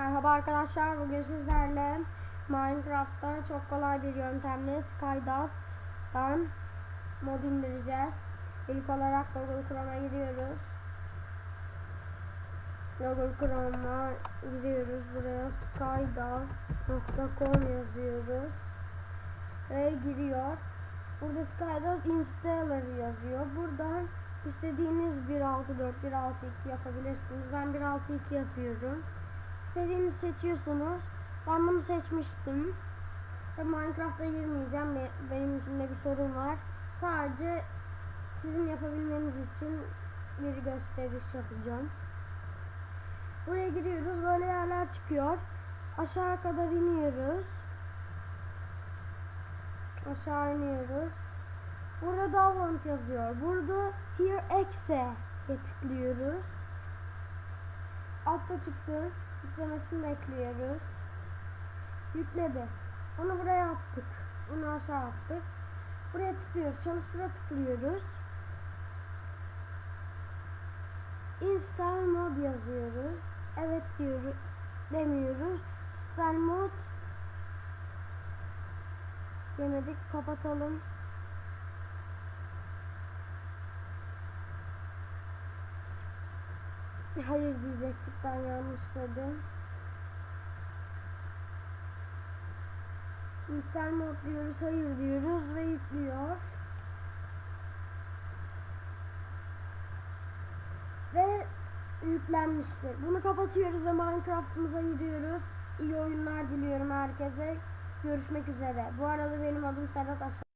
Merhaba arkadaşlar bugün sizlerle Minecraft'ta çok kolay bir yöntemle Skydiv'dan mod indireceğiz. İlk olarak Google Chrome'a giriyoruz. Google Chrome'a giriyoruz. Buraya skydive.com yazıyoruz. Ve giriyor. Burada Skydive Installer yazıyor. Buradan istediğiniz 1.6.4, 1.6.2 yapabilirsiniz. Ben 1.6.2 yapıyorum. İstediğinizi seçiyorsunuz. Ben bunu seçmiştim. Ve Minecraft'a girmeyeceğim. Be- Benim içimde bir sorun var. Sadece sizin yapabilmeniz için bir gösteriş yapacağım. Buraya giriyoruz. Böyle yerler çıkıyor. Aşağı kadar iniyoruz. Aşağı iniyoruz. Burada download yazıyor. Burada here exe tıklıyoruz. Altta çıktı. Yüklemesini bekliyoruz. Yükledi. Onu buraya attık. Onu aşağı attık. Buraya tıklıyoruz. Çalıştıra tıklıyoruz. Install mod yazıyoruz. Evet diyoruz. Demiyoruz. Install mod demedik. Kapatalım. Hayır diyecektik ben yanlış dedim. Install mod diyoruz, hayır diyoruz ve yüklüyor. Ve yüklenmiştir. Bunu kapatıyoruz ve Minecraft'ımıza gidiyoruz. İyi oyunlar diliyorum herkese. Görüşmek üzere. Bu arada benim adım Serhat Aşağı.